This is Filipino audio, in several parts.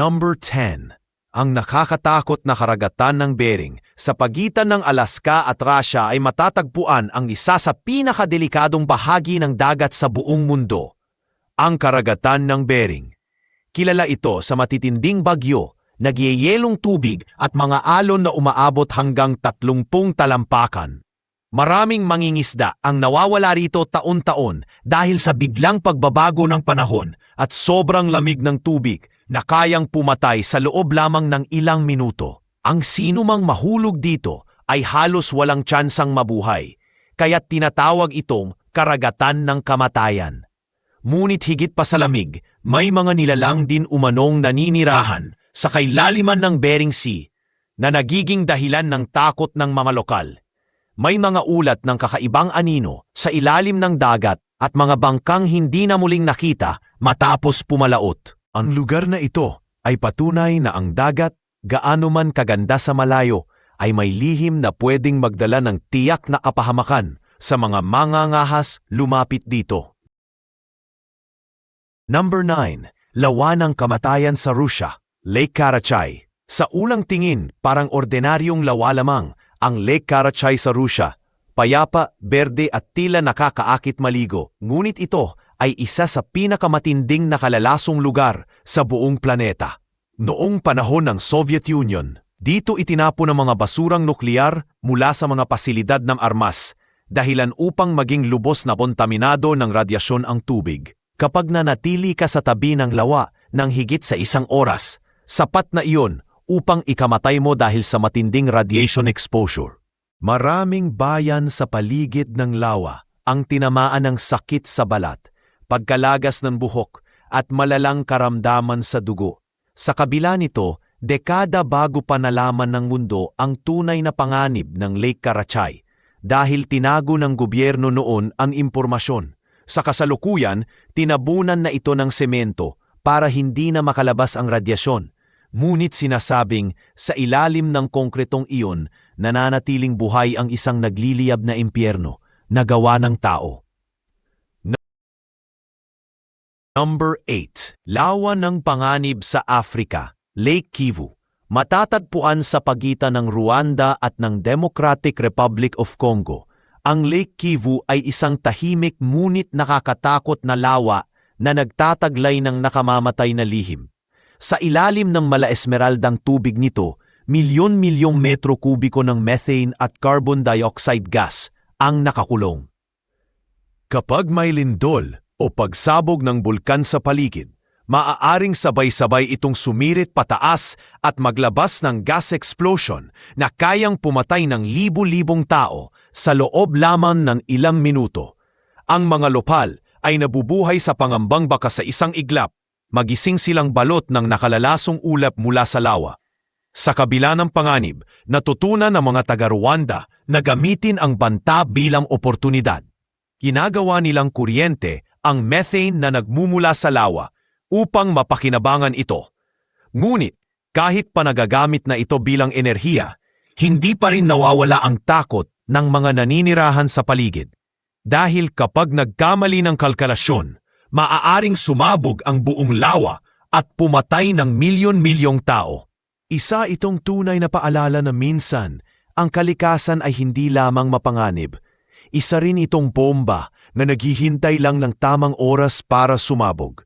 Number 10. Ang nakakatakot na karagatan ng Bering sa pagitan ng Alaska at Russia ay matatagpuan ang isa sa pinakadelikadong bahagi ng dagat sa buong mundo, ang karagatan ng Bering. Kilala ito sa matitinding bagyo, nagyeyelong tubig at mga alon na umaabot hanggang 30 talampakan. Maraming mangingisda ang nawawala rito taon-taon dahil sa biglang pagbabago ng panahon at sobrang lamig ng tubig na kayang pumatay sa loob lamang ng ilang minuto. Ang sino mang mahulog dito ay halos walang tsansang mabuhay, kaya't tinatawag itong karagatan ng kamatayan. Ngunit higit pa sa lamig, may mga nilalang din umanong naninirahan sa kailaliman ng Bering Sea na nagiging dahilan ng takot ng mga lokal. May mga ulat ng kakaibang anino sa ilalim ng dagat at mga bangkang hindi na muling nakita matapos pumalaot. Ang lugar na ito ay patunay na ang dagat, gaano man kaganda sa malayo, ay may lihim na pwedeng magdala ng tiyak na kapahamakan sa mga mangangahas lumapit dito. Number 9. Lawa ng kamatayan sa Russia, Lake Karachay. Sa ulang tingin, parang ordinaryong lawa lamang ang Lake Karachay sa Russia. Payapa, berde at tila nakakaakit maligo, ngunit ito ay isa sa pinakamatinding nakalalasong lugar sa buong planeta. Noong panahon ng Soviet Union, dito itinapon ang mga basurang nuklear mula sa mga pasilidad ng armas, dahilan upang maging lubos na kontaminado ng radyasyon ang tubig. Kapag nanatili ka sa tabi ng lawa ng higit sa isang oras, sapat na iyon upang ikamatay mo dahil sa matinding radiation exposure. Maraming bayan sa paligid ng lawa ang tinamaan ng sakit sa balat, pagkalagas ng buhok at malalang karamdaman sa dugo. Sa kabila nito, dekada bago pa nalaman ng mundo ang tunay na panganib ng Lake Karachay dahil tinago ng gobyerno noon ang impormasyon. Sa kasalukuyan, tinabunan na ito ng semento para hindi na makalabas ang radyasyon. Ngunit sinasabing sa ilalim ng konkretong iyon nananatiling buhay ang isang nagliliyab na impyerno na gawa ng tao. Number 8. Lawa ng panganib sa Africa, Lake Kivu. Matatagpuan sa pagitan ng Rwanda at ng Democratic Republic of Congo. Ang Lake Kivu ay isang tahimik ngunit nakakatakot na lawa na nagtataglay ng nakamamatay na lihim. Sa ilalim ng mala-esmeraldang tubig nito, milyon-milyong metro kubiko ng methane at carbon dioxide gas ang nakakulong. Kapag may lindol o pagsabog ng bulkan sa paligid, maaaring sabay-sabay itong sumirit pataas at maglabas ng gas explosion na kayang pumatay ng libu-libong tao sa loob lamang ng ilang minuto. Ang mga lopal ay nabubuhay sa pangambang baka sa isang iglap, magising silang balot ng nakalalasong ulap mula sa lawa. Sa kabila ng panganib, natutunan ng mga taga-Rwanda na gamitin ang banta bilang oportunidad. Ginagawa nilang kuryente ang methane na nagmumula sa lawa upang mapakinabangan ito. Ngunit kahit pa nagagamit na ito bilang enerhiya, hindi pa rin nawawala ang takot ng mga naninirahan sa paligid. Dahil kapag nagkamali ng kalkalasyon, maaaring sumabog ang buong lawa at pumatay ng milyon-milyong tao. Isa itong tunay na paalala na minsan, ang kalikasan ay hindi lamang mapanganib. Isa rin itong bomba na naghihintay lang ng tamang oras para sumabog.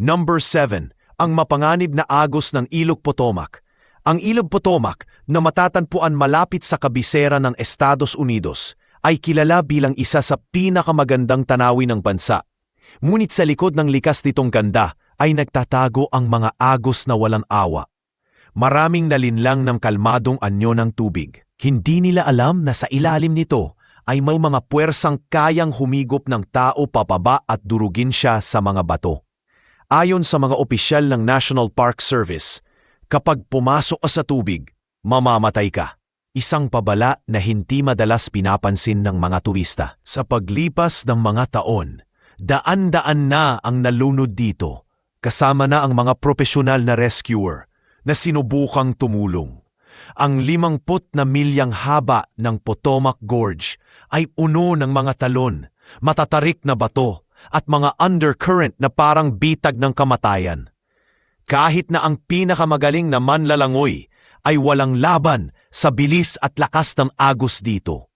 Number 7. Ang mapanganib na agos ng Ilog Potomac. Ang Ilog Potomac na matatagpuan malapit sa kabisera ng Estados Unidos ay kilala bilang isa sa pinakamagandang tanawin ng bansa. Ngunit sa likod ng likas nitong ganda ay nagtatago ang mga agos na walang awa. Maraming nalinlang ng kalmadong anyo ng tubig. Hindi nila alam na sa ilalim nito ay may mga puwersang kayang humigop ng tao papaba at durugin siya sa mga bato. Ayon sa mga opisyal ng National Park Service, kapag pumasok ka sa tubig, mamamatay ka. Isang pabala na hindi madalas pinapansin ng mga turista. Sa paglipas ng mga taon, daan-daan na ang nalunod dito, kasama na ang mga profesional na rescuer na sinubukang tumulong. Ang limangput na milyang haba ng Potomac Gorge ay puno ng mga talon, matatarik na bato, at mga undercurrent na parang bitag ng kamatayan. Kahit na ang pinakamagaling na manlalangoy ay walang laban sa bilis at lakas ng agos dito.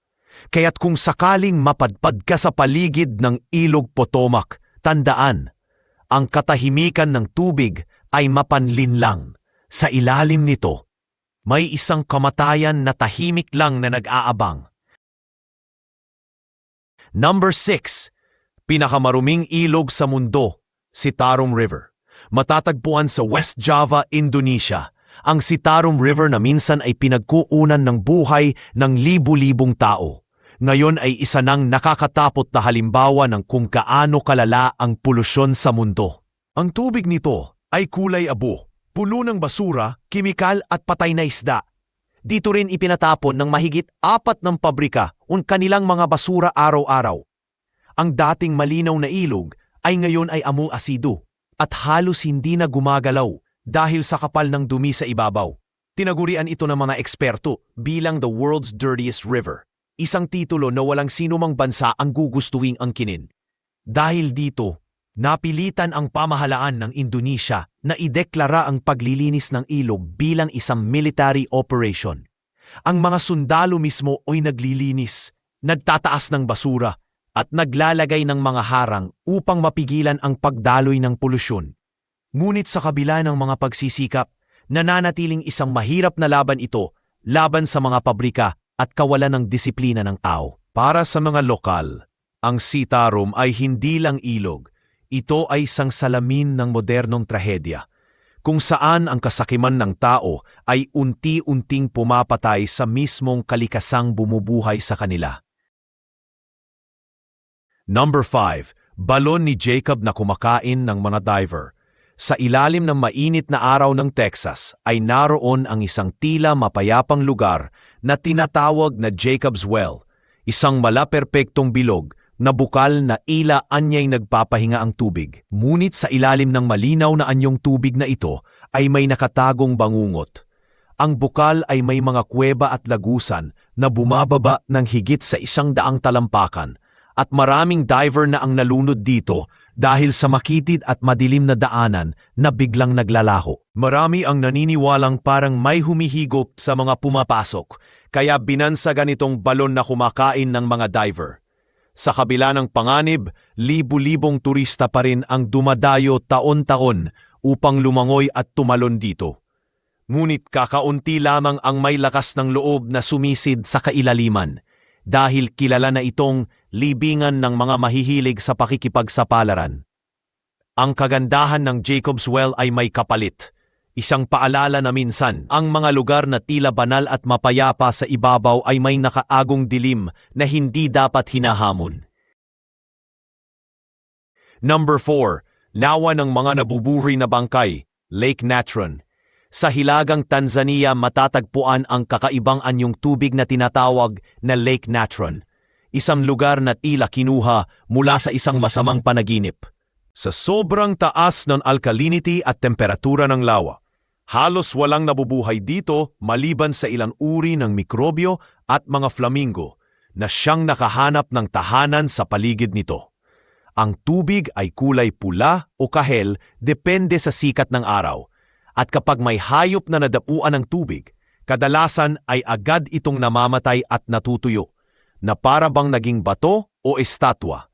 Kaya't kung sakaling mapadpad ka sa paligid ng ilog Potomac, tandaan, ang katahimikan ng tubig ay mapanlinlang. Sa ilalim nito, may isang kamatayan na tahimik lang na nag-aabang. Number 6. Pinakamaruming ilog sa mundo, Sitarum River. Matatagpuan sa West Java, Indonesia. Ang Sitarum River na minsan ay pinagkuunan ng buhay ng libu-libong tao. Ngayon ay isa ng nakakatapot na halimbawa ng kung kaano kalala ang polusyon sa mundo. Ang tubig nito ay kulay abo, puno ng basura, kimikal at patay na isda. Dito rin ipinatapon ng mahigit apat ng pabrika ang kanilang mga basura araw-araw. Ang dating malinaw na ilog ay ngayon ay among asido at halos hindi na gumagalaw dahil sa kapal ng dumi sa ibabaw. Tinagurian ito ng mga eksperto bilang the world's dirtiest river. Isang titulo na walang sinumang bansa ang gugustuing angkinin. Dahil dito, napilitan ang pamahalaan ng Indonesia na ideklara ang paglilinis ng ilog bilang isang military operation. Ang mga sundalo mismo ay naglilinis, nagtataas ng basura, at naglalagay ng mga harang upang mapigilan ang pagdaloy ng polusyon. Ngunit sa kabila ng mga pagsisikap, nananatiling isang mahirap na laban ito laban sa mga pabrika at kawalan ng disiplina ng tao. Para sa mga lokal, ang sitarum ay hindi lang ilog, ito ay isang salamin ng modernong trahedya, kung saan ang kasakiman ng tao ay unti-unting pumapatay sa mismong kalikasang bumubuhay sa kanila. Number 5. Balon ni Jacob na kumakain ng mga diver. Sa ilalim ng mainit na araw ng Texas ay naroon ang isang tila mapayapang lugar na tinatawag na Jacob's Well, isang malaperpektong bilog na bukal na ila anyay nagpapahinga ang tubig. Ngunit sa ilalim ng malinaw na anyong tubig na ito ay may nakatagong bangungot. Ang bukal ay may mga kuweba at lagusan na bumababa ng higit sa isang daang talampakan at maraming diver na ang nalunod dito dahil sa makitid at madilim na daanan na biglang naglalaho. Marami ang naniniwalang parang may humihigop sa mga pumapasok, kaya binansagan itong balon na kumakain ng mga diver. Sa kabila ng panganib, libu-libong turista pa rin ang dumadayo taon-taon upang lumangoy at tumalon dito. Ngunit kakaunti lamang ang may lakas ng loob na sumisid sa kailaliman dahil kilala na itong libingan ng mga mahihilig sa pakikipagsapalaran. Ang kagandahan ng Jacob's Well ay may kapalit. Isang paalala na minsan, ang mga lugar na tila banal at mapayapa sa ibabaw ay may nakaagong dilim na hindi dapat hinahamon. Number 4. Nawa ng mga nabubuhay na bangkay, Lake Natron. Sa hilagang Tanzania matatagpuan ang kakaibang anyong tubig na tinatawag na Lake Natron, isang lugar na tila kinuha mula sa isang masamang panaginip. Sa sobrang taas ng alkalinity at temperatura ng lawa, halos walang nabubuhay dito maliban sa ilang uri ng mikrobyo at mga flamingo na siyang nakahanap ng tahanan sa paligid nito. Ang tubig ay kulay pula o kahel depende sa sikat ng araw at kapag may hayop na nadapuan ng tubig, kadalasan ay agad itong namamatay at natutuyo na para bang naging bato o estatwa.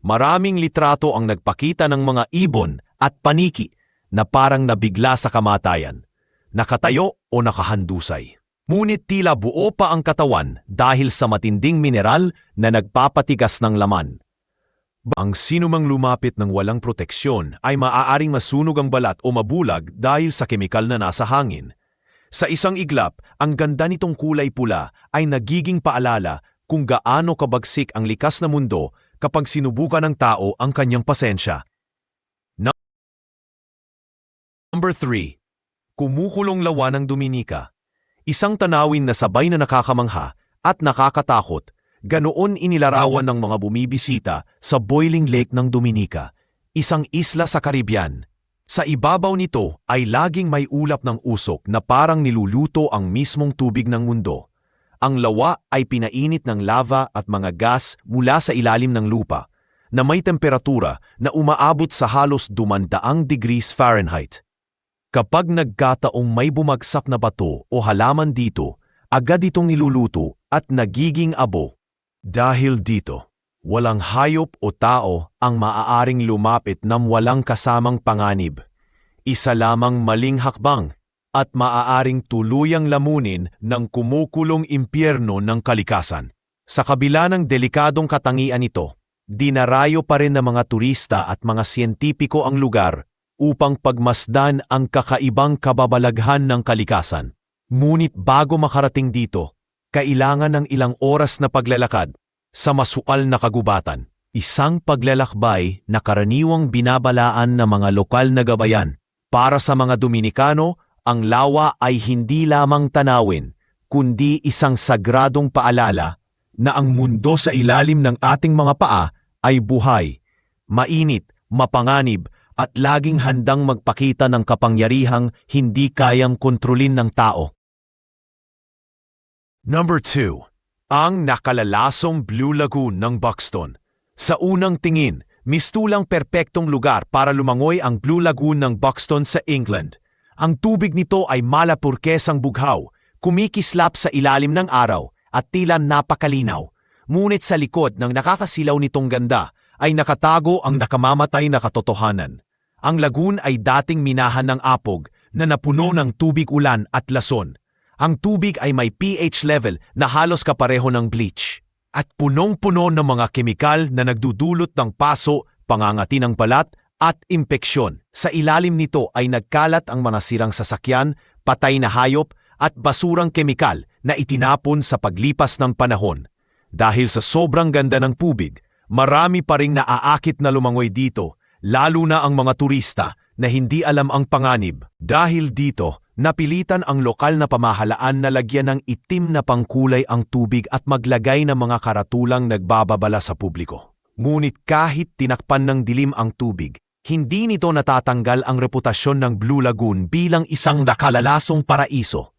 Maraming litrato ang nagpakita ng mga ibon at paniki na parang nabigla sa kamatayan, nakatayo o nakahandusay. Ngunit tila buo pa ang katawan dahil sa matinding mineral na nagpapatigas ng laman. Ang sinumang lumapit ng walang proteksyon ay maaaring masunog ang balat o mabulag dahil sa kemikal na nasa hangin. Sa isang iglap, ang ganda nitong kulay pula ay nagiging paalala kung gaano kabagsik ang likas na mundo kapag sinubukan ng tao ang kanyang pasensya. Number 3. Kumukulong lawa ng Dominika. Isang tanawin na sabay na nakakamangha at nakakatakot, ganoon inilarawan ng mga bumibisita sa Boiling Lake ng Dominika, isang isla sa Caribbean. Sa ibabaw nito ay laging may ulap ng usok na parang niluluto ang mismong tubig ng mundo. Ang lawa ay pinainit ng lava at mga gas mula sa ilalim ng lupa, na may temperatura na umaabot sa halos dumandaang degrees Fahrenheit. Kapag nagkataong may bumagsak na bato o halaman dito, agad itong niluluto at nagiging abo. Dahil dito, walang hayop o tao ang maaaring lumapit ng walang kasamang panganib. Isa lamang maling hakbang at maaaring tuluyang lamunin ng kumukulong impyerno ng kalikasan. Sa kabila ng delikadong katangian ito, dinarayo pa rin ng mga turista at mga siyentipiko ang lugar upang pagmasdan ang kakaibang kababalaghan ng kalikasan. Ngunit bago makarating dito, kailangan ng ilang oras na paglalakad sa masukal na kagubatan. Isang paglalakbay na karaniwang binabalaan ng mga lokal na gabayan. Para sa mga Dominikano, ang lawa ay hindi lamang tanawin, kundi isang sagradong paalala na ang mundo sa ilalim ng ating mga paa ay buhay, mainit, mapanganib at laging handang magpakita ng kapangyarihang hindi kayang kontrolin ng tao. Number 2. Ang nakalalasong Blue Lagoon ng Buxton. Sa unang tingin, mistulang perpektong lugar para lumangoy ang Blue Lagoon ng Buxton sa England. Ang tubig nito ay malapurkesang bughaw, kumikislap sa ilalim ng araw at tila napakalinaw. Ngunit sa likod ng nakakasilaw nitong ganda ay nakatago ang nakamamatay na katotohanan. Ang lagoon ay dating minahan ng apog na napuno ng tubig ulan at lason. Ang tubig ay may pH level na halos kapareho ng bleach at punong-puno ng mga kemikal na nagdudulot ng paso, pangangati ng balat at impeksyon. Sa ilalim nito ay nagkalat ang mga sirang sasakyan, patay na hayop at basurang kemikal na itinapon sa paglipas ng panahon. Dahil sa sobrang ganda ng tubig, marami pa ring naaakit na lumangoy dito, lalo na ang mga turista na hindi alam ang panganib. Dahil dito, napilitan ang lokal na pamahalaan na lagyan ng itim na pangkulay ang tubig at maglagay ng mga karatulang nagbababala sa publiko. Ngunit kahit tinakpan ng dilim ang tubig, hindi nito natatanggal ang reputasyon ng Blue Lagoon bilang isang nakalalasong paraiso.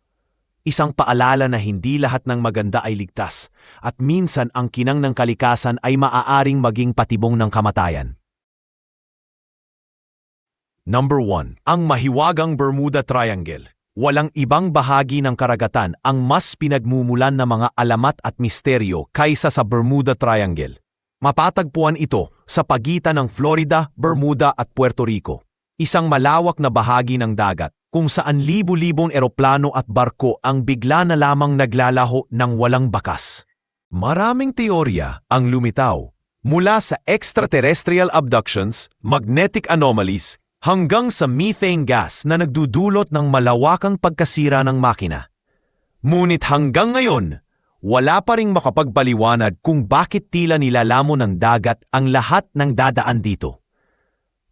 Isang paalala na hindi lahat ng maganda ay ligtas at minsan ang kinang ng kalikasan ay maaaring maging patibong ng kamatayan. Number 1. Ang mahiwagang Bermuda Triangle. Walang ibang bahagi ng karagatan ang mas pinagmumulan ng mga alamat at misteryo kaysa sa Bermuda Triangle. Mapatagpuan ito sa pagitan ng Florida, Bermuda at Puerto Rico. Isang malawak na bahagi ng dagat kung saan libu-libong eroplano at barko ang bigla na lamang naglalaho ng walang bakas. Maraming teorya ang lumitaw mula sa extraterrestrial abductions, magnetic anomalies, hanggang sa methane gas na nagdudulot ng malawakang pagkasira ng makina. Ngunit hanggang ngayon, wala pa ring makapagpaliwanag kung bakit tila nilalamo ng dagat ang lahat ng dadaan dito.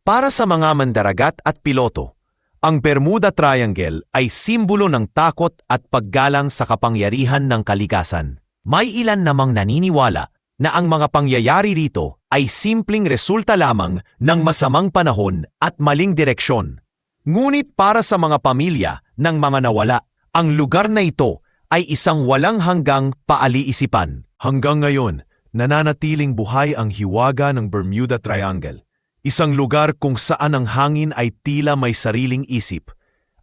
Para sa mga mandaragat at piloto, ang Bermuda Triangle ay simbolo ng takot at paggalang sa kapangyarihan ng kalikasan. May ilan namang naniniwala na ang mga pangyayari rito ay simpleng resulta lamang ng masamang panahon at maling direksyon. Ngunit para sa mga pamilya ng mga nawala, ang lugar na ito ay isang walang hanggang paaliisipan. Hanggang ngayon, nananatiling buhay ang hiwaga ng Bermuda Triangle. Isang lugar kung saan ang hangin ay tila may sariling isip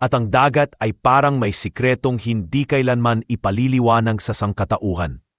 at ang dagat ay parang may sikretong hindi kailanman ipaliliwanag sa sangkatauhan.